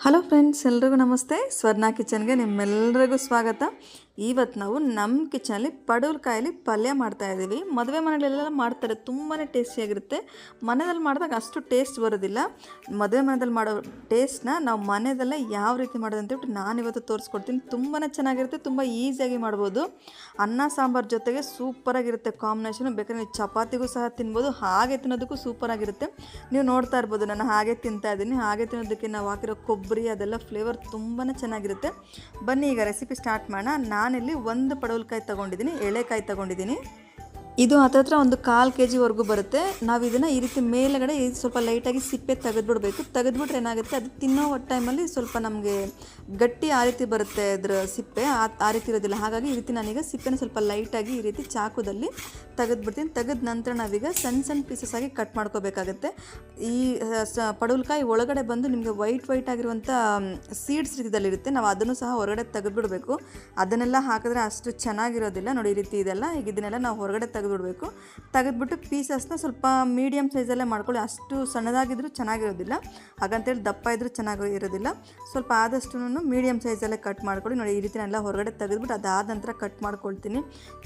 Hello friends ಎಲ್ರಿಗೂ ನಮಸ್ತೆ ಸ್ವರ್ಣ ಕಿಚನ್ಗೆ ನಿಮ್ಮೆಲ್ಲರಿಗೂ ಸ್ವಾಗತ ಇವತ್ತು ನಾವು ನಮ್ಮ ಕಿಚನಲ್ಲಿ ಪಡವಲಕಾಯಲ್ಲಿ ಪಲ್ಯ ಮಾಡ್ತಾ ಇದ್ದೀವಿ. ಮದುವೆ ಮನೆಗಳೆಲ್ಲ ಮಾಡ್ತಾರೆ ತುಂಬಾ ಟೇಸ್ಟಿಯಾಗಿರುತ್ತೆ ಮನೆಯಲ್ಲಿ ಮಾಡಿದಾಗ ಅಷ್ಟು ಟೇಸ್ಟ್ ಬರೋದಿಲ್ಲ. ಮದುವೆ ಮನೆಯಲ್ಲಿ ಮಾಡೋ ಟೇಸ್ಟ್ನ ನಾವು ಮನೆಯಲ್ಲೇ ಯಾವ ರೀತಿ ಮಾಡೋದು ನಾನು ಇವತ್ತು ತೋರಿಸ್ಕೊಡ್ತೀನಿ. ತುಂಬಾ ಚೆನ್ನಾಗಿರುತ್ತೆ, ತುಂಬ ಈಸಿಯಾಗಿ ಮಾಡ್ಬೋದು. ಅನ್ನ, ಸಾಂಬಾರು ಜೊತೆಗೆ ಸೂಪರಾಗಿರುತ್ತೆ ಕಾಂಬಿನೇಷನು ಬೇಕಾದ್ರೆ ನೀವು ಚಪಾತಿಗೂ ಸಹ ತಿನ್ಬೋದು, ಹಾಗೆ ತಿನ್ನೋದಕ್ಕೂ ಸೂಪರಾಗಿರುತ್ತೆ ನೀವು ನೋಡ್ತಾ ಇರ್ಬೋದು, ನಾನು ಹಾಗೆ ತಿಂತಾ ಇದ್ದೀನಿ. ಹಾಗೆ ತಿನ್ನೋದಕ್ಕೆ ನಾವು ಹಾಕಿರೋ ಕೊಬ್ಬರಿ, ಅದೆಲ್ಲ ಫ್ಲೇವರ್ ತುಂಬಾ ಚೆನ್ನಾಗಿರುತ್ತೆ. ಬನ್ನಿ, ಈಗ ರೆಸಿಪಿ ಸ್ಟಾರ್ಟ್ ಮಾಡೋಣ. ನಾನಿಲ್ಲಿ ಒಂದು ಪಡವಲಕಾಯಿ ತಗೊಂಡಿದ್ದೀನಿ ಎಳೆಕಾಯಿ ತೊಗೊಂಡಿದ್ದೀನಿ. ಇದು ಹತ್ತತ್ರ ಒಂದು ಕಾಲು ಕೆ ಜಿವರೆಗೂ ಬರುತ್ತೆ. ನಾವು ಇದನ್ನು ಈ ರೀತಿ ಮೇಲುಗಡೆ ಇದು ಸ್ವಲ್ಪ ಲೈಟಾಗಿ ಸಿಪ್ಪೆ ತೆಗೆದುಬಿಡ್ಬೇಕು. ತೆಗೆದುಬಿಟ್ರೆ ಏನಾಗುತ್ತೆ, ಅದು ತಿನ್ನೋ ಟೈಮಲ್ಲಿ ಸ್ವಲ್ಪ ನಮಗೆ ಗಟ್ಟಿ ಆ ರೀತಿ ಬರುತ್ತೆ ಅದರ ಸಿಪ್ಪೆ. ಆ ರೀತಿ ಇರೋದಿಲ್ಲ. ಹಾಗಾಗಿ ಈ ರೀತಿ ನಾನೀಗ ಸಿಪ್ಪೆನ ಸ್ವಲ್ಪ ಲೈಟಾಗಿ ಈ ರೀತಿ ಚಾಕುದಲ್ಲಿ ತೆಗೆದ್ಬಿಡ್ತೀನಿ. ತೆಗೆದ ನಂತರ ನಾವೀಗ ಸಣ್ಣ ಸಣ್ಣ ಪೀಸಸ್ ಆಗಿ ಕಟ್ ಮಾಡ್ಕೋಬೇಕಾಗುತ್ತೆ. ಈ ಸ ಪಡವಲಕಾಯಿ ಒಳಗಡೆ ಬಂದು ನಿಮಗೆ ವೈಟ್ ವೈಟ್ ಆಗಿರುವಂಥ ಸೀಡ್ಸ್ ರೀತಿಯಲ್ಲಿರುತ್ತೆ. ನಾವು ಅದನ್ನು ಸಹ ಹೊರಗಡೆ ತೆಗೆದ್ಬಿಡಬೇಕು. ಅದನ್ನೆಲ್ಲ ಹಾಕಿದ್ರೆ ಅಷ್ಟು ಚೆನ್ನಾಗಿರೋದಿಲ್ಲ. ನೋಡಿ ಈ ರೀತಿ ಇದೆಲ್ಲ. ಈಗ ಇದನ್ನೆಲ್ಲ ನಾವು ಹೊರಗಡೆ ತೆಗೆದುಬಿಡಬೇಕು. ತೆಗೆದುಬಿಟ್ಟು ಪೀಸಸ್ನ ಸ್ವಲ್ಪ ಮೀಡಿಯಮ್ ಸೈಜಲ್ಲೇ ಮಾಡ್ಕೊಳ್ಳಿ. ಅಷ್ಟು ಸಣ್ಣದಾಗಿದ್ದರೂ ಚೆನ್ನಾಗಿರೋದಿಲ್ಲ. ಹಾಗಂತೇಳಿ ದಪ್ಪ ಇದ್ದರೂ ಚೆನ್ನಾಗಿ ಇರೋದಿಲ್ಲ ಸ್ವಲ್ಪ ಆದಷ್ಟು ಮೀಡಿಯಮ್ ಸೈಜಲ್ಲೇ ಕಟ್ ಮಾಡ್ಕೊಳ್ಳಿ. ನೋಡಿ, ಈ ರೀತಿ ಎಲ್ಲ ಹೊರಗಡೆ ತೆಗೆದುಬಿಟ್ಟು ಅದಾದ ನಂತರ ಕಟ್ ಮಾಡ್ಕೊಳ್ತೀನಿ.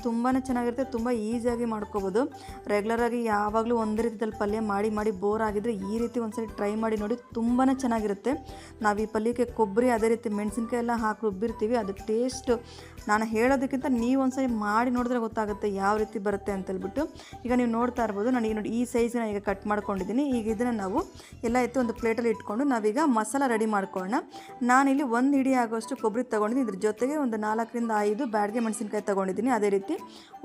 ತುಂಬಾ ಚೆನ್ನಾಗಿರುತ್ತೆ. ತುಂಬ ಈಸಿಯಾಗಿ ಮಾಡ್ಕೋಬೋದು. ರೆಗ್ಯುಲರಾಗಿ ಯಾವಾಗಲೂ ಒಂದೇ ರೀತಿಯಲ್ಲಿ ಪಲ್ಯ ಮಾಡಿ ಮಾಡಿ ಬೋರ್ ಆಗಿದ್ರೆ ಈ ರೀತಿ ಒಂದ್ಸರಿ ಟ್ರೈ ಮಾಡಿ ನೋಡಿ ತುಂಬಾ ಚೆನ್ನಾಗಿರುತ್ತೆ. ನಾವು ಈ ಪಲ್ಯಕ್ಕೆ ಕೊಬ್ಬರಿ ಅದೇ ರೀತಿ ಮೆಣಸಿನ್ಕಾಯಿ ಎಲ್ಲ ಹಾಕಿ ರುಬ್ಬಿರ್ತೀವಿ. ಅದು ಟೇಸ್ಟ್ ನಾನು ಹೇಳೋದಕ್ಕಿಂತ ನೀವು ಒಂದ್ಸರಿ ಮಾಡಿ ನೋಡಿದ್ರೆ ಗೊತ್ತಾಗುತ್ತೆ ಯಾವ ರೀತಿ ಬರುತ್ತೆ ಅಂತ ಹೇಳ್ಬಿಟ್ಟು ಈಗ ನೀವು ನೋಡ್ತಾ ಇರ್ಬೋದು. ನಾನು ನೋಡಿ ಈ ಸೈಜ್ನ ಈಗ ಕಟ್ ಮಾಡ್ಕೊಂಡಿದ್ದೀನಿ. ಈಗ ಇದನ್ನು ನಾವು ಎಲ್ಲ ಎತ್ತು ಒಂದು ಪ್ಲೇಟಲ್ಲಿ ಇಟ್ಕೊಂಡು ನಾವೀಗ ಮಸಾಲ ರೆಡಿ ಮಾಡ್ಕೊಳ್ಳೋಣ. ನಾನಿಲ್ಲಿ ಒಂದು ಹಿಡಿ ಆಗೋಷ್ಟು ಕೊಬ್ಬರಿ ತೊಗೊಂಡಿದ್ದೀನಿ. ಇದ್ರ ಜೊತೆಗೆ ಒಂದು ನಾಲ್ಕರಿಂದ ಐದು ಬ್ಯಾಡ್ಗೆ ಮೆಣಸಿನ್ಕಾಯಿ ತೊಗೊಂಡಿದ್ದೀನಿ. ಅದೇ ರೀತಿ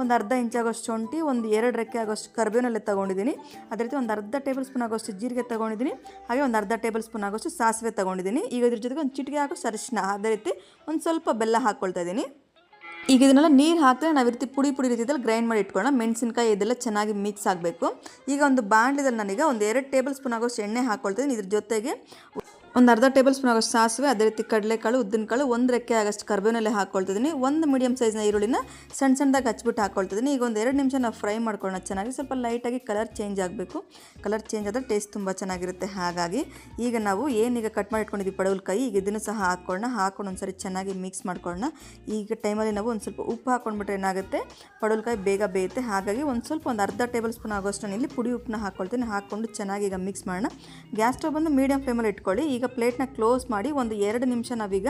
ಒಂದು ಅರ್ಧ ಇಂಚ್ ಆಗೋಷ್ಟು ಶುಂಠಿ, ಒಂದು ಎರಡು ರೆಕ್ಕೆ ಆಗೋಷ್ಟು ಕರ್ಬೇವನ್ನೆಲ್ಲ ತೊಗೊಂಡಿದ್ದೀನಿ. ಅದೇ ರೀತಿ ಒಂದು ಅರ್ಧ ಟೇಬಲ್ ಸ್ಪೂನ್ ಆಗೋಷ್ಟು ಜೀರಿಗೆ ತೊಗೊಂಡಿದ್ದೀನಿ. ಹಾಗೆ ಒಂದು ಅರ್ಧ ಟೇಬಲ್ ಸ್ಪೂನ್ ಆಗೋಷ್ಟು ಸಾಸಿವೆ ತೊಗೊಂಡಿದ್ದೀನಿ. ಈಗ ಇದ್ರ ಜೊತೆಗೆ ಒಂದು ಚಿಟಿಕೆ ಆಗೋಷ್ಟು ಅರಿಶಿನ ಅದೇ ರೀತಿ ಒಂದು ಸ್ವಲ್ಪ ಬೆಲ್ಲ ಹಾಕ್ಕೊಳ್ತಾ ಇದ್ದೀನಿ. ಈಗ ಇದನ್ನೆಲ್ಲ ನೀರು ಹಾಕಿದ್ರೆ ನಾವು ರೀತಿ ಪುಡಿ ಪುಡಿ ರೀತಿಯಲ್ಲಿ ಗ್ರೈಂಡ್ ಮಾಡಿ ಇಟ್ಕೊಳ್ಳೋಣ. ಮೆಣಸಿನ್ಕಾಯಿ ಇದೆಲ್ಲ ಚೆನ್ನಾಗಿ ಮಿಕ್ಸ್ ಆಗಬೇಕು. ಈಗ ಒಂದು ಬಾಣಲಿದಲ್ಲಿ ನನಗೆ ಒಂದು ಎರಡು ಟೇಬಲ್ ಸ್ಪೂನ್ ಆಗೋಷ್ಟು ಎಣ್ಣೆ ಹಾಕ್ಕೊಳ್ತೀನಿ ಇದ್ರ ಜೊತೆಗೆ ಒಂದು ಅರ್ಧ ಟೇಬಲ್ ಸ್ಪೂನ್ ಆಗೋಷ್ಟು ಸಾಸಿವೆ, ಅದೇ ರೀತಿ ಕಡಲೆಕಾಳು, ಉದ್ದಿನಕಾಳು ಒಂದು ರೆಕ್ಕೆ ಆಗೋಷ್ಟು ಕರ್ಬೇವಿನಲ್ಲಿ ಹಾಕ್ಕೊಳ್ತಿದ್ದೀನಿ ಒಂದು ಮೀಡಿಯಮ್ ಸೈಜ್ನ ಈರುಳ್ಳಿನ ಸಣ್ಣ ಸಣ್ಣದಾಗಿ ಹಚ್ಬಿಟ್ಟು ಹಾಕ್ಕೊಳ್ತಿದ್ದೀನಿ ಈಗ ಒಂದು ಎರಡು ನಿಮಿಷ ನಾವು ಫ್ರೈ ಮಾಡ್ಕೊಳ್ಳೋಣ ಚೆನ್ನಾಗಿ. ಸ್ವಲ್ಪ ಲೈಟಾಗಿ ಕಲರ್ ಚೇಂಜ್ ಆಗಬೇಕು. ಕಲರ್ ಚೇಂಜ್ ಆದರೆ ಟೇಸ್ಟ್ ತುಂಬ ಚೆನ್ನಾಗಿರುತ್ತೆ. ಹಾಗಾಗಿ ಈಗ ನಾವು ಏನೀಗ ಕಟ್ ಮಾಡಿ ಇಟ್ಕೊಂಡಿದ್ದೀವಿ ಪಡವಲಕಾಯಿ ಈಗ ಇದನ್ನು ಸಹ ಹಾಕ್ಕೊಳ್ಳೋಣ. ಹಾಕೊಂಡು ಒಂದ್ಸರಿ ಚೆನ್ನಾಗಿ ಮಿಕ್ಸ್ ಮಾಡ್ಕೊಳ್ಳೋಣ. ಈಗ ಟೈಮಲ್ಲಿ ನಾವು ಒಂದು ಸ್ವಲ್ಪ ಉಪ್ಪು ಹಾಕ್ಕೊಂಡ್ಬಿಟ್ರೆ ಏನಾಗುತ್ತೆ? ಪಡವಲಕಾಯಿ ಬೇಗ ಬೇಯುತ್ತೆ. ಹಾಗಾಗಿ ಒಂದು ಸ್ವಲ್ಪ ಒಂದು ಅರ್ಧ ಟೇಬಲ್ ಸ್ಪೂನ್ ಆಗೋಷ್ಟು ಇಲ್ಲಿ ಪುಡಿ ಉಪ್ಪನ್ನ ಹಾಕ್ಕೊಳ್ತೀನಿ ಹಾಕ್ಕೊಂಡು ಚೆನ್ನಾಗಿ ಈಗ ಮಿಕ್ಸ್ ಮಾಡೋಣ. ಗ್ಯಾಸ್ ಸ್ಟವ್ ಬಂದು ಮೀಡಿಯಮ್ ಫ್ಲೇಮಲ್ಲಿ ಇಟ್ಕೊಳ್ಳಿ. ಈಗ ಪ್ಲೇಟ್ನ ಕ್ಲೋಸ್ ಮಾಡಿ ಒಂದು ಎರಡು ನಿಮಿಷ ನಾವೀಗ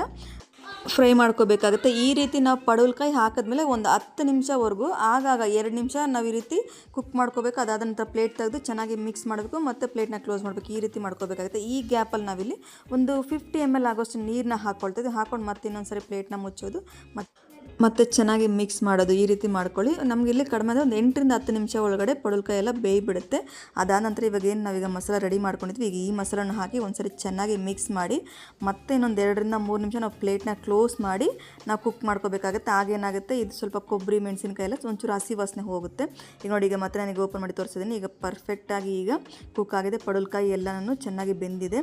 ಫ್ರೈ ಮಾಡ್ಕೋಬೇಕಾಗುತ್ತೆ. ಈ ರೀತಿ ನಾವು ಪಡವಲಕಾಯಿ ಹಾಕಿದ್ಮೇಲೆ ಒಂದು ಹತ್ತು ನಿಮಿಷವರೆಗೂ, ಆಗಾಗ ಎರಡು ನಿಮಿಷ ನಾವು ಈ ರೀತಿ ಕುಕ್ ಮಾಡ್ಕೋಬೇಕು. ಅದಾದ ನಂತರ ಪ್ಲೇಟ್ ತೆಗೆದು ಚೆನ್ನಾಗಿ ಮಿಕ್ಸ್ ಮಾಡಬೇಕು ಮತ್ತು ಪ್ಲೇಟ್ನ ಕ್ಲೋಸ್ ಮಾಡಬೇಕು. ಈ ರೀತಿ ಮಾಡ್ಕೋಬೇಕಾಗುತ್ತೆ. ಈ ಗ್ಯಾಪಲ್ಲಿ ನಾವಿಲ್ಲಿ ಒಂದು ಫಿಫ್ಟಿ ಎಂ ಎಲ್ ಆಗೋಷ್ಟು ನೀರನ್ನ ಹಾಕ್ಕೊಳ್ತೀವಿ ಹಾಕ್ಕೊಂಡು ಮತ್ತೆ ಇನ್ನೊಂದು ಸರಿ ಪ್ಲೇಟ್ನ ಮುಚ್ಚೋದು. ಮತ್ತು ಮತ್ತು ಚೆನ್ನಾಗಿ ಮಿಕ್ಸ್ ಮಾಡೋದು, ಈ ರೀತಿ ಮಾಡ್ಕೊಳ್ಳಿ. ನಮಗೆ ಇಲ್ಲಿ ಕಡಿಮೆ ಅಂದರೆ ಒಂದು ಎಂಟರಿಂದ ಹತ್ತು ನಿಮಿಷ ಒಳಗಡೆ ಪಡಲ್ಕಾಯಿ ಎಲ್ಲ ಬೇಯ್ಬಿಡುತ್ತೆ. ಅದಾದ ನಂತರ ಇವಾಗ ಏನು ನಾವೀಗ ಮಸಾಲ ರೆಡಿ ಮಾಡ್ಕೊಂಡಿದ್ವಿ, ಈಗ ಈ ಮಸಾಲನ ಹಾಕಿ ಒಂದ್ಸರಿ ಚೆನ್ನಾಗಿ ಮಿಕ್ಸ್ ಮಾಡಿ, ಮತ್ತೆ ಇನ್ನೊಂದು ಎರಡರಿಂದ ಮೂರು ನಿಮಿಷ ನಾವು ಪ್ಲೇಟ್ನ ಕ್ಲೋಸ್ ಮಾಡಿ, ನಾವು ಕುಕ್ ಮಾಡ್ಕೋಬೇಕಾಗುತ್ತೆ. ಆಗೇನಾಗುತ್ತೆ ಇದು ಸ್ವಲ್ಪ ಕೊಬ್ಬರಿ, ಮೆಣಸಿನ್ಕಾಯಿ ಎಲ್ಲ ಒಂಚೂರು ಹಸಿ ವಾಸನೆ ಹೋಗುತ್ತೆ. ಈಗ ನೋಡಿ, ಈಗ ಮತ್ತೆ ನನಗೆ ಓಪನ್ ಮಾಡಿ ತೋರಿಸಿದ್ದೀನಿ ಈಗ ಪರ್ಫೆಕ್ಟಾಗಿ ಈಗ ಕುಕ್ ಆಗಿದೆ. ಪಡಲ್ಕಾಯಿ ಎಲ್ಲನೂ ಚೆನ್ನಾಗಿ ಬೆಂದಿದೆ.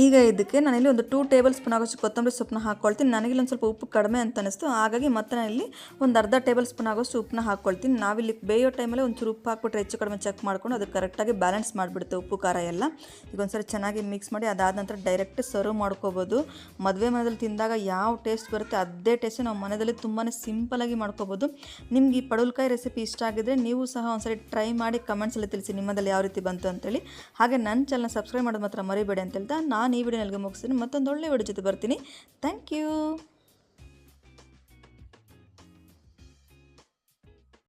ಈಗ ಇದಕ್ಕೆ ನಾನಿಲ್ಲಿ ಒಂದು ಟೂ ಟೇಬಲ್ ಸ್ಪೂನ್ ಆಗೋಷ್ಟು ಕೊತ್ತಂಬರಿ ಸೊಪ್ಪನ್ನ ಹಾಕ್ಕೊಳ್ತೀನಿ ನನಗೆ ಒಂದು ಸ್ವಲ್ಪ ಉಪ್ಪು ಕಡಿಮೆ ಅಂತ ಅನಿಸ್ತು ಹಾಗಾಗಿ ಮತ್ತೆ ನಾನಿಲ್ಲಿ ಒಂದು ಅರ್ಧ ಟೇಬಲ್ ಸ್ಪೂನ್ ಆಗೋಷ್ಟು ಉಪ್ಪನ್ನ ಹಾಕ್ಕೊಳ್ತೀನಿ ನಾವಿಲ್ಲಿ ಬೇಯೋ ಟೈಮಲ್ಲಿ ಒಂಚೂರು ಉಪ್ಪು ಹಾಕ್ಬಿಟ್ರೆ ಹೆಚ್ಚು ಕಡಿಮೆ ಚೆಕ್ ಮಾಡ್ಕೊಂಡು ಅದು ಕರೆಕ್ಟಾಗಿ ಬ್ಯಾಲೆನ್ಸ್ ಮಾಡಿಬಿಡುತ್ತೆ ಉಪ್ಪು, ಖಾರ ಎಲ್ಲ. ಈಗ ಚೆನ್ನಾಗಿ ಮಿಕ್ಸ್ ಮಾಡಿ ಅದಾದ ನಂತರ ಡೈರೆಕ್ಟ್ ಸರ್ವ್ ಮಾಡ್ಕೋಬೋದು. ಮದುವೆ ಮನೆಯಲ್ಲಿ ತಿಂದಾಗ ಯಾವ ಟೇಸ್ಟ್ ಬರುತ್ತೆ ಅದೇ ಟೇಸ್ಟ್ ನಾವು ಮನೆಯಲ್ಲಿ ತುಂಬಾ ಸಿಂಪಲಾಗಿ ಮಾಡ್ಕೋಬೋದು. ನಿಮ್ಗೆ ಈ ಪಡುಲ್ಕಾಯಿ ರೆಸಿಪಿ ಇಷ್ಟ ಆಗಿದ್ರೆ ನೀವು ಸಹ ಒಂದ್ಸರಿ ಟ್ರೈ ಮಾಡಿ ಕಮೆಂಟ್ಸಲ್ಲಿ ತಿಳಿಸಿ ನಿಮ್ಮದಲ್ಲಿ ಯಾವ ರೀತಿ ಬಂತು ಅಂತೇಳಿ. ಹಾಗೆ ನನ್ನ ಚಾನಲ್ನ ಸಬ್ಸ್ಕ್ರೈಬ್ ಮಾಡೋದು ಮಾತ್ರ ಮರಿಬೇಡಿ ಅಂತ ಹೇಳ್ತಾ ನಾನು ಈ ವಿಡಿಯೋ ಮುಗಿಸ್ತೀನಿ. ಮತ್ತೊಂದು ಒಳ್ಳೆ ವಿಡಿಯೋ ಜೊತೆ ಬರ್ತೀನಿ. Thank you